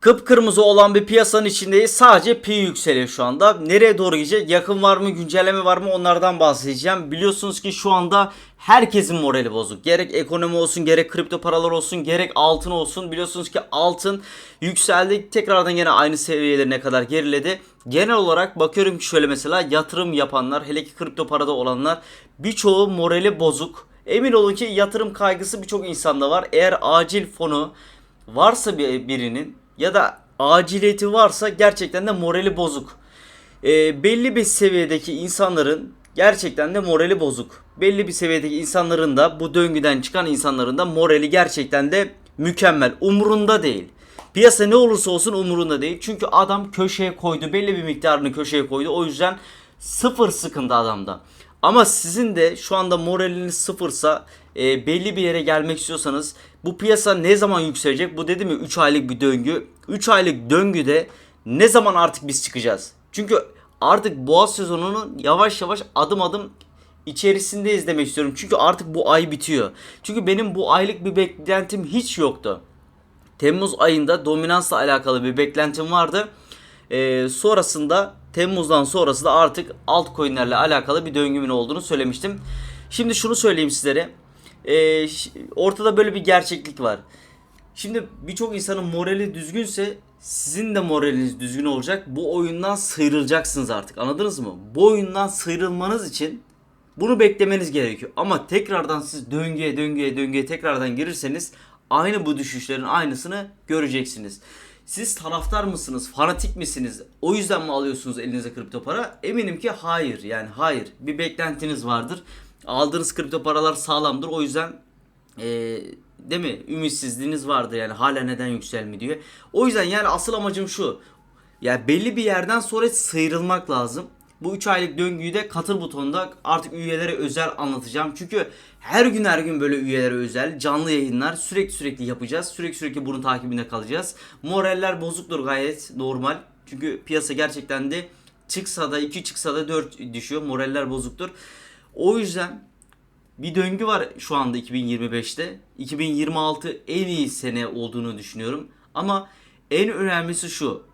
Kıpkırmızı olan bir piyasanın içindeyiz. Sadece pi yükseliyor şu anda. Nereye doğru gidecek? Yakın var mı? Güncelleme var mı? Onlardan bahsedeceğim. Biliyorsunuz ki şu anda herkesin morali bozuk. Gerek ekonomi olsun, gerek kripto paralar olsun, gerek altın olsun. Biliyorsunuz ki altın yükseldi. Tekrardan yine aynı seviyelerine kadar geriledi. Genel olarak bakıyorum ki şöyle mesela yatırım yapanlar, hele ki kripto parada olanlar birçoğu morali bozuk. Emin olun ki yatırım kaygısı birçok insanda var. Eğer acil fonu varsa bir birinin ya da aciliyeti varsa gerçekten de morali bozuk. Ee, belli bir seviyedeki insanların gerçekten de morali bozuk. Belli bir seviyedeki insanların da bu döngüden çıkan insanların da morali gerçekten de mükemmel. Umurunda değil. Piyasa ne olursa olsun umurunda değil. Çünkü adam köşeye koydu. Belli bir miktarını köşeye koydu. O yüzden sıfır sıkıntı adamda. Ama sizin de şu anda moraliniz sıfırsa e, belli bir yere gelmek istiyorsanız bu piyasa ne zaman yükselecek? Bu dedim ya 3 aylık bir döngü. 3 aylık döngüde ne zaman artık biz çıkacağız? Çünkü artık boğa sezonunun yavaş yavaş adım adım içerisindeyiz demek istiyorum. Çünkü artık bu ay bitiyor. Çünkü benim bu aylık bir beklentim hiç yoktu. Temmuz ayında dominansla alakalı bir beklentim vardı. Ee, sonrasında Temmuz'dan sonrası da artık altcoin'lerle alakalı bir döngümün olduğunu söylemiştim. Şimdi şunu söyleyeyim sizlere. Ee, ortada böyle bir gerçeklik var. Şimdi birçok insanın morali düzgünse sizin de moraliniz düzgün olacak. Bu oyundan sıyrılacaksınız artık. Anladınız mı? Bu oyundan sıyrılmanız için bunu beklemeniz gerekiyor. Ama tekrardan siz döngüye döngüye döngüye tekrardan girirseniz aynı bu düşüşlerin aynısını göreceksiniz. Siz taraftar mısınız? Fanatik misiniz? O yüzden mi alıyorsunuz elinize kripto para? Eminim ki hayır. Yani hayır. Bir beklentiniz vardır. Aldığınız kripto paralar sağlamdır. O yüzden ee, değil mi? Ümitsizliğiniz vardı yani hala neden yükselmi diyor. O yüzden yani asıl amacım şu. Yani belli bir yerden sonra sıyrılmak lazım. Bu 3 aylık döngüyü de katıl butonunda artık üyelere özel anlatacağım. Çünkü her gün her gün böyle üyelere özel canlı yayınlar sürekli sürekli yapacağız. Sürekli sürekli bunun takibinde kalacağız. Moraller bozuktur gayet normal. Çünkü piyasa gerçekten de çıksa da 2 çıksa da 4 düşüyor. Moraller bozuktur. O yüzden bir döngü var şu anda 2025'te. 2026 en iyi sene olduğunu düşünüyorum. Ama en önemlisi şu.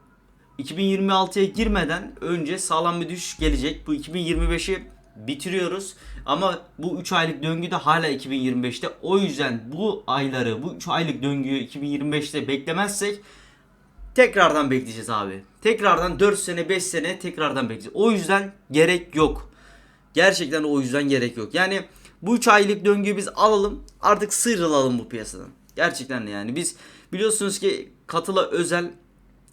2026'ya girmeden önce sağlam bir düşüş gelecek. Bu 2025'i bitiriyoruz. Ama bu 3 aylık döngü de hala 2025'te. O yüzden bu ayları, bu 3 aylık döngüyü 2025'te beklemezsek tekrardan bekleyeceğiz abi. Tekrardan 4 sene 5 sene tekrardan bekleyeceğiz. O yüzden gerek yok. Gerçekten o yüzden gerek yok. Yani bu 3 aylık döngüyü biz alalım artık sıyrılalım bu piyasadan. Gerçekten yani biz biliyorsunuz ki katıla özel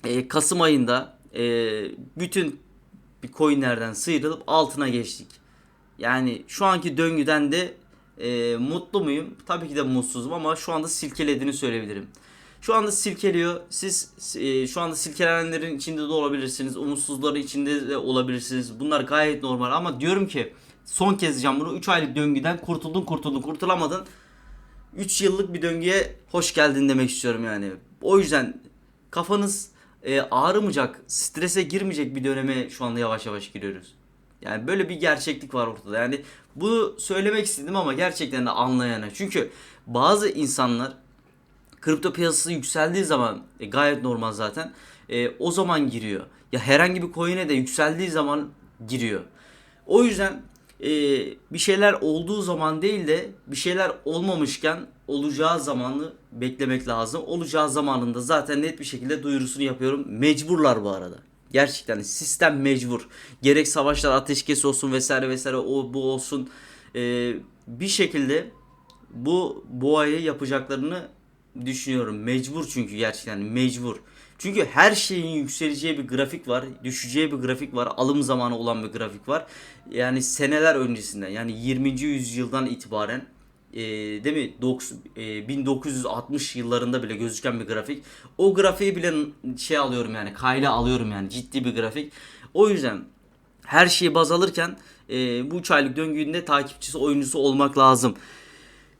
e, Kasım ayında e, bütün coinlerden sıyrılıp altına geçtik. Yani şu anki döngüden de e, mutlu muyum? Tabii ki de mutsuzum ama şu anda silkelediğini söyleyebilirim. Şu anda silkeliyor. Siz e, şu anda silkelenenlerin içinde de olabilirsiniz. Umutsuzların içinde de olabilirsiniz. Bunlar gayet normal ama diyorum ki son kez diyeceğim bunu 3 aylık döngüden kurtuldun kurtuldun kurtulamadın. 3 yıllık bir döngüye hoş geldin demek istiyorum yani. O yüzden kafanız e, ağrımayacak, strese girmeyecek bir döneme şu anda yavaş yavaş giriyoruz. Yani böyle bir gerçeklik var ortada. Yani bunu söylemek istedim ama gerçekten de anlayana. Çünkü bazı insanlar kripto piyasası yükseldiği zaman e, gayet normal zaten. E, o zaman giriyor. Ya herhangi bir coin'e de yükseldiği zaman giriyor. O yüzden e, bir şeyler olduğu zaman değil de bir şeyler olmamışken olacağı zamanı beklemek lazım. Olacağı zamanında zaten net bir şekilde duyurusunu yapıyorum. Mecburlar bu arada. Gerçekten sistem mecbur. Gerek savaşlar ateşkes olsun vesaire vesaire o bu olsun. E, bir şekilde bu boğayı yapacaklarını düşünüyorum. Mecbur çünkü gerçekten mecbur. Çünkü her şeyin yükseleceği bir grafik var, düşeceği bir grafik var, alım zamanı olan bir grafik var. Yani seneler öncesinden yani 20. yüzyıldan itibaren e, değil mi? Doks- e, 1960 yıllarında bile gözüken bir grafik. O grafiği bile şey alıyorum yani kayla alıyorum yani ciddi bir grafik. O yüzden her şeyi baz alırken e, bu 3 aylık döngünün de takipçisi oyuncusu olmak lazım.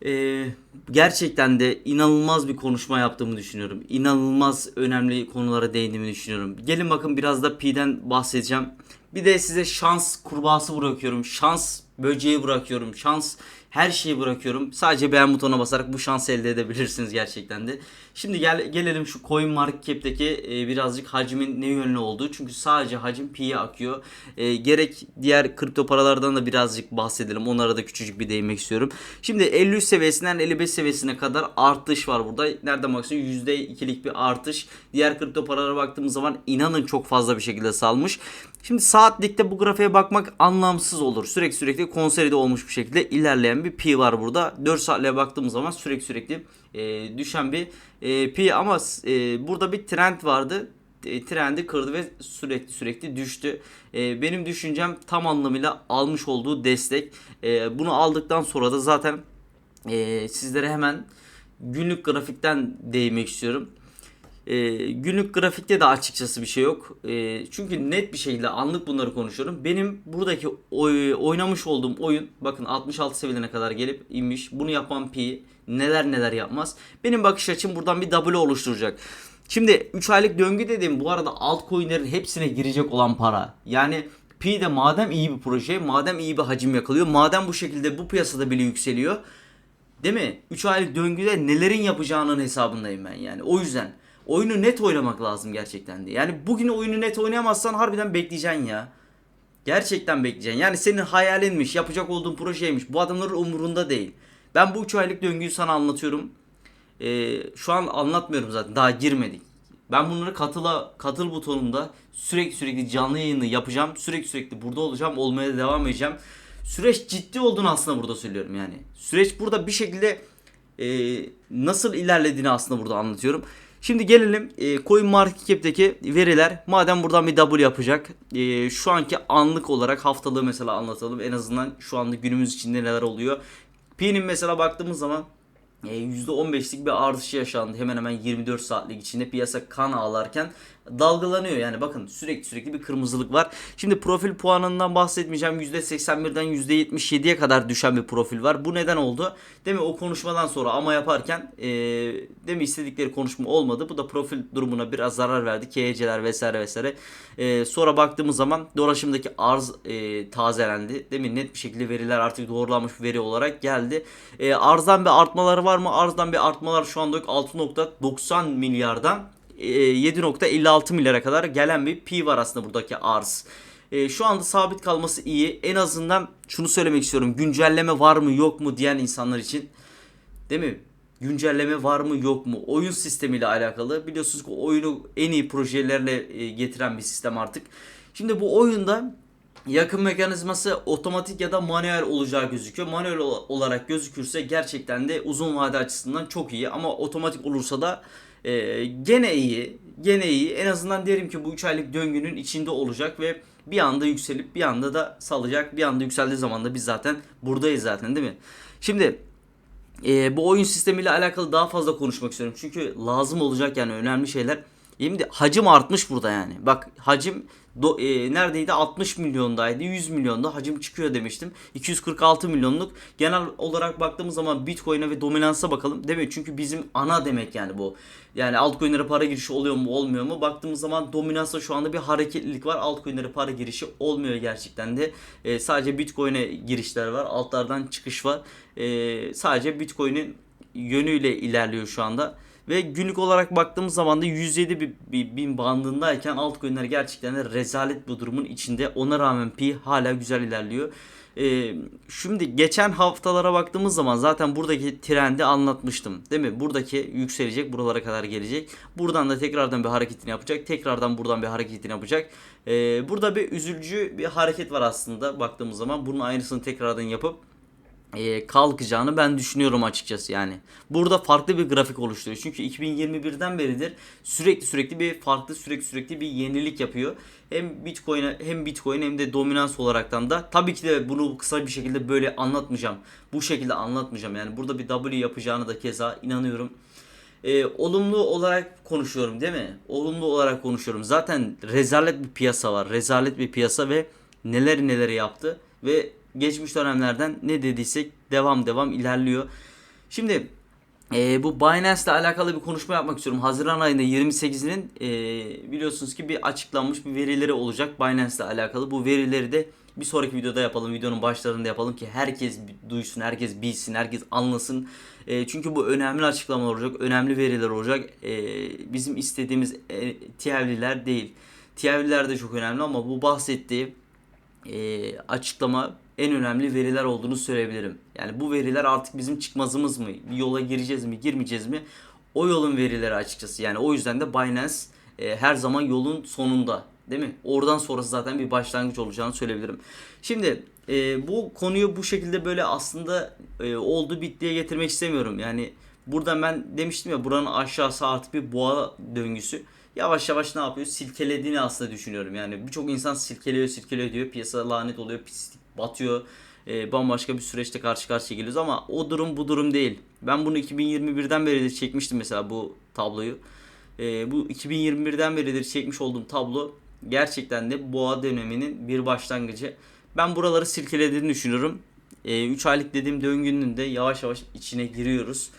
E, gerçekten de inanılmaz bir konuşma yaptığımı düşünüyorum. İnanılmaz önemli konulara değindiğimi düşünüyorum. Gelin bakın biraz da Pi'den bahsedeceğim. Bir de size şans kurbağası bırakıyorum. Şans böceği bırakıyorum. Şans her şeyi bırakıyorum. Sadece beğen butonuna basarak bu şansı elde edebilirsiniz gerçekten de. Şimdi gel gelelim şu Coin Market Cap'teki e, birazcık hacmin ne yönlü olduğu. Çünkü sadece hacim P'ye akıyor. E, gerek diğer kripto paralardan da birazcık bahsedelim. Onlara da küçücük bir değinmek istiyorum. Şimdi 53 seviyesinden 55 seviyesine kadar artış var burada. Nereden baksan %2'lik bir artış. Diğer kripto paralara baktığımız zaman inanın çok fazla bir şekilde salmış. Şimdi saatlikte bu grafiğe bakmak anlamsız olur. Sürekli sürekli konsolide olmuş bir şekilde ilerleyen bir pi var burada. 4 saatliğe baktığımız zaman sürekli sürekli e, düşen bir e, pi ama e, burada bir trend vardı. E, trendi kırdı ve sürekli sürekli düştü. E, benim düşüncem tam anlamıyla almış olduğu destek. E, bunu aldıktan sonra da zaten e, sizlere hemen günlük grafikten değinmek istiyorum. E, günlük grafikte de açıkçası bir şey yok. E, çünkü net bir şekilde anlık bunları konuşuyorum. Benim buradaki oy, oynamış olduğum oyun bakın 66 seviyelerine kadar gelip inmiş. Bunu yapan Pi neler neler yapmaz. Benim bakış açım buradan bir W oluşturacak. Şimdi 3 aylık döngü dediğim bu arada altcoin'lerin hepsine girecek olan para. Yani Pi de madem iyi bir proje, madem iyi bir hacim yakalıyor, madem bu şekilde bu piyasada bile yükseliyor. Değil mi? 3 aylık döngüde nelerin yapacağının hesabındayım ben yani. O yüzden oyunu net oynamak lazım gerçekten de. Yani bugün oyunu net oynayamazsan harbiden bekleyeceksin ya. Gerçekten bekleyeceksin. Yani senin hayalinmiş, yapacak olduğun projeymiş. Bu adamların umurunda değil. Ben bu 3 aylık döngüyü sana anlatıyorum. Ee, şu an anlatmıyorum zaten. Daha girmedik. Ben bunları katıla katıl butonunda sürekli sürekli canlı yayını yapacağım. Sürekli sürekli burada olacağım. Olmaya devam edeceğim. Süreç ciddi olduğunu aslında burada söylüyorum yani. Süreç burada bir şekilde e, nasıl ilerlediğini aslında burada anlatıyorum. Şimdi gelelim e, Coin veriler. Madem buradan bir W yapacak. E, şu anki anlık olarak haftalığı mesela anlatalım. En azından şu anda günümüz içinde neler oluyor. Pi'nin mesela baktığımız zaman %15'lik bir artış yaşandı. Hemen hemen 24 saatlik içinde piyasa kan ağlarken dalgalanıyor. Yani bakın sürekli sürekli bir kırmızılık var. Şimdi profil puanından bahsetmeyeceğim. %81'den %77'ye kadar düşen bir profil var. Bu neden oldu? Değil mi? O konuşmadan sonra ama yaparken e, değil mi istedikleri konuşma olmadı. Bu da profil durumuna biraz zarar verdi. KYC'ler vesaire vesaire. E, sonra baktığımız zaman dolaşımdaki arz e, tazelendi. Değil mi? Net bir şekilde veriler artık doğrulanmış veri olarak geldi. E, arzdan bir artmaları var mı? Arzdan bir artmalar şu anda yok. 6.90 milyardan 7.56 milyara kadar gelen bir pi var aslında buradaki arz. E, şu anda sabit kalması iyi. En azından şunu söylemek istiyorum. Güncelleme var mı yok mu diyen insanlar için. Değil mi? Güncelleme var mı yok mu? Oyun sistemiyle alakalı. Biliyorsunuz ki oyunu en iyi projelerle e, getiren bir sistem artık. Şimdi bu oyunda yakın mekanizması otomatik ya da manuel olacağı gözüküyor. Manuel olarak gözükürse gerçekten de uzun vade açısından çok iyi ama otomatik olursa da e, gene iyi. Gene iyi. En azından derim ki bu 3 aylık döngünün içinde olacak ve bir anda yükselip bir anda da salacak. Bir anda yükseldiği zaman da biz zaten buradayız zaten değil mi? Şimdi e, bu oyun sistemiyle alakalı daha fazla konuşmak istiyorum. Çünkü lazım olacak yani önemli şeyler. Şimdi hacim artmış burada yani. Bak hacim do, e, neredeydi? 60 milyondaydı 100 milyonda hacim çıkıyor demiştim. 246 milyonluk. Genel olarak baktığımız zaman bitcoin'e ve dominansa bakalım. Değil mi çünkü bizim ana demek yani bu. Yani altcoin'lere para girişi oluyor mu olmuyor mu? Baktığımız zaman dominansa şu anda bir hareketlilik var. Altcoin'lere para girişi olmuyor gerçekten de. E, sadece bitcoin'e girişler var. Altlardan çıkış var. E, sadece bitcoin'in yönüyle ilerliyor şu anda. Ve günlük olarak baktığımız zaman da 107 bin bandındayken altcoin'ler gerçekten de rezalet bu durumun içinde. Ona rağmen pi hala güzel ilerliyor. Ee, şimdi geçen haftalara baktığımız zaman zaten buradaki trendi anlatmıştım. Değil mi? Buradaki yükselecek buralara kadar gelecek. Buradan da tekrardan bir hareketini yapacak. Tekrardan buradan bir hareketini yapacak. Ee, burada bir üzücü bir hareket var aslında baktığımız zaman. Bunun aynısını tekrardan yapıp e, kalkacağını ben düşünüyorum açıkçası yani. Burada farklı bir grafik oluşturuyor. Çünkü 2021'den beridir sürekli sürekli bir farklı sürekli sürekli bir yenilik yapıyor. Hem Bitcoin'e hem Bitcoin hem de dominans olaraktan da tabii ki de bunu kısa bir şekilde böyle anlatmayacağım. Bu şekilde anlatmayacağım. Yani burada bir W yapacağını da keza inanıyorum. Ee, olumlu olarak konuşuyorum değil mi? Olumlu olarak konuşuyorum. Zaten rezalet bir piyasa var. Rezalet bir piyasa ve neler neler yaptı ve geçmiş dönemlerden ne dediysek devam devam ilerliyor. Şimdi Ee, bu Binance ile alakalı bir konuşma yapmak istiyorum. Haziran ayında 28'inin e, biliyorsunuz ki bir açıklanmış bir verileri olacak Binance ile alakalı. Bu verileri de bir sonraki videoda yapalım. Videonun başlarında yapalım ki herkes duysun, herkes bilsin, herkes anlasın. E, çünkü bu önemli açıklamalar olacak, önemli veriler olacak. E, bizim istediğimiz e, TL'ler değil. TL'ler de çok önemli ama bu bahsettiği e, açıklama en önemli veriler olduğunu söyleyebilirim. Yani bu veriler artık bizim çıkmazımız mı? Bir yola gireceğiz mi, girmeyeceğiz mi? O yolun verileri açıkçası. Yani o yüzden de Binance e, her zaman yolun sonunda. Değil mi? Oradan sonrası zaten bir başlangıç olacağını söyleyebilirim. Şimdi e, bu konuyu bu şekilde böyle aslında e, oldu bittiye getirmek istemiyorum. Yani buradan ben demiştim ya buranın aşağısı artık bir boğa döngüsü yavaş yavaş ne yapıyor? Silkelediğini aslında düşünüyorum. Yani birçok insan silkeliyor silkeliyor diyor. Piyasa lanet oluyor, pislik batıyor. Ee, bambaşka bir süreçte karşı karşıya geliyoruz ama o durum bu durum değil. Ben bunu 2021'den beridir çekmiştim mesela bu tabloyu. Ee, bu 2021'den beridir çekmiş olduğum tablo gerçekten de boğa döneminin bir başlangıcı. Ben buraları silkelediğini düşünüyorum. 3 aylık dediğim döngünün de yavaş yavaş içine giriyoruz.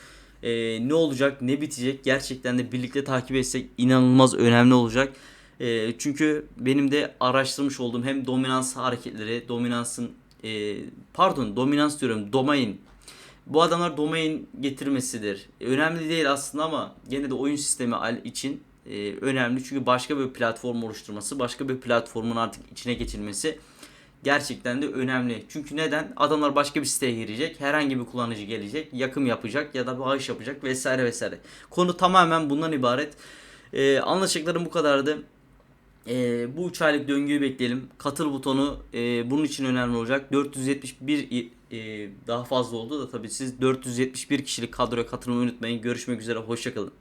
Ee, ne olacak, ne bitecek gerçekten de birlikte takip etsek inanılmaz önemli olacak. Ee, çünkü benim de araştırmış olduğum hem dominans hareketleri, dominansın e, pardon dominans diyorum domain. Bu adamlar domain getirmesidir. Önemli değil aslında ama gene de oyun sistemi için e, önemli. Çünkü başka bir platform oluşturması, başka bir platformun artık içine geçilmesi gerçekten de önemli. Çünkü neden? Adamlar başka bir siteye girecek. Herhangi bir kullanıcı gelecek. Yakım yapacak ya da bağış yapacak vesaire vesaire. Konu tamamen bundan ibaret. Ee, anlaşacaklarım bu kadardı. Ee, bu 3 aylık döngüyü bekleyelim. Katıl butonu e, bunun için önemli olacak. 471 e, daha fazla oldu da tabii siz 471 kişilik kadroya katılmayı unutmayın. Görüşmek üzere. Hoşçakalın.